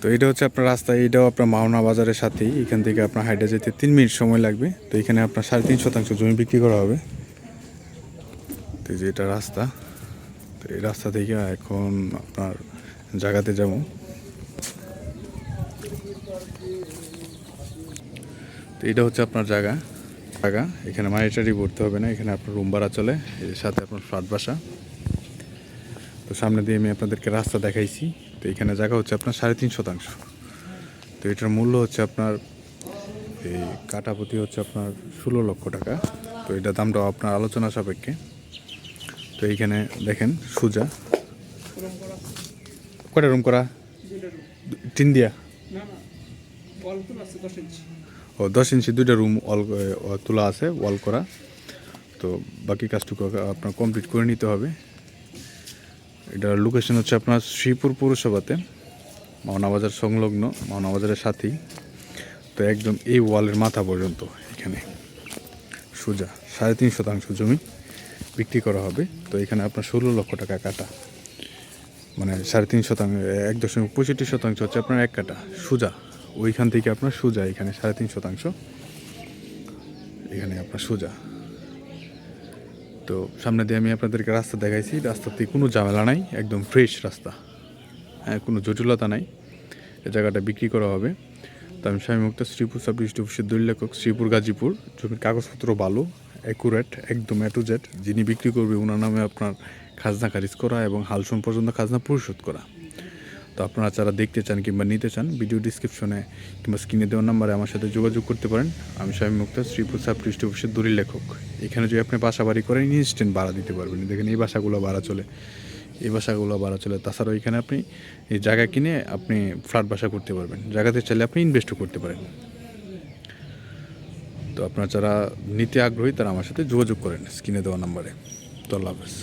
তো এটা হচ্ছে আপনার রাস্তা, এটাও আপনার মাওনা বাজারের সাথেই এখান থেকে আপনার হাইটে যেতে তিন মিনিট সময় লাগবে। তো এখানে আপনার সাড়ে তিন শতাংশ জমি বিক্রি করা হবে। তো যে এটা রাস্তা। তো এই রাস্তা থেকে এখন আপনার জায়গাতে যাব। তো এটা হচ্ছে আপনার জায়গা জায়গা এখানে মানিটারি ভরতে হবে না, এখানে আপনার রুম ভাড়া চলে। এর সাথে আপনার ফ্ল্যাট বাসা তো সামনে দিয়ে আমি আপনাদেরকে রাস্তা দেখাইছি। তো এখানে জায়গা হচ্ছে আপনার সাড়ে তিন শতাংশ। তো এটার মূল্য হচ্ছে আপনার, এই কাটা প্রতি হচ্ছে আপনার ষোলো লক্ষ টাকা। তো এটা দামটাও আপনার আলোচনা সাপেক্ষে। তো এইখানে দেখেন সুজা। কটা রুম করা? তিন দিয়া? ও, দশ ইঞ্চি দুইটা রুম অল তোলা আছে ওয়াল করা। তো বাকি কাজটুকু আপনার কমপ্লিট করে নিতে হবে। এটার লোকেশন হচ্ছে আপনার শ্রীপুর পৌরসভাতে, মাওনাবাজার সংলগ্ন, মাওনাবাজারের সাথেই। তো একদম এই ওয়ালের মাথা পর্যন্ত এখানে সোজা, সাড়ে তিন শতাংশ জমি বিক্রি করা হবে। তো এখানে আপনার ষোলো লক্ষ টাকা কাটা। মানে সাড়ে তিন শতাংশ, এক দশমিক পঁয়ষট্টি শতাংশ হচ্ছে আপনার এক কাটা, সোজা। ওইখান থেকে আপনার সোজা, এখানে সাড়ে তিন শতাংশ। এখানে আপনার সোজা। তো সামনে দিয়ে আমি আপনাদেরকে রাস্তা দেখাইছি। রাস্তাতে কোনো ঝামেলা নাই, একদম ফ্রেশ রাস্তা। হ্যাঁ কোনো জটিলতা নাই। এ জায়গাটা বিক্রি করা হবে। তো আমি স্বামী মুক্ত শ্রীপুর সাব ডিস্ট্রিক্ট অফিসের দুই লেখক শ্রীপুর গাজীপুর। জমির কাগজপত্র ভালো অ্যাকুরেট একদম এ টু জেড যিনি বিক্রি করবে ওনার নামে আপনার খাজনা খারিজ করা এবং হালসন পর্যন্ত খাজনা পরিশোধ করা। তো আপনারা যারা দেখতে চান কিংবা নিতে চান ভিডিও ডিসক্রিপশনে কিংবা স্ক্রিনে দেওয়ার নাম্বারে আমার সাথে যোগাযোগ করতে পারেন। আমি স্বামী মুক্ত শ্রীপুর সাব ডিস্ট্রিক্ট অফিসের দলিল লেখক। এখানে যদি আপনি বাসা বাড়ি করেন ইনস্ট্যান্ট ভাড়া দিতে পারবেন। দেখেন, এই বাসাগুলো ভাড়া চলে। এই বাসাগুলো ভাড়া চলে। তাছাড়াও এখানে আপনি এই জায়গা কিনে আপনি ফ্ল্যাট বাসা করতে পারবেন। জায়গাতে চাইলে আপনি ইনভেস্টও করতে পারেন। তো আপনারা যারা নিতে আগ্রহী, তারা আমার সাথে যোগাযোগ করেন স্ক্রিনে দেওয়া নাম্বারে তো আল্লাহ হাফেজ।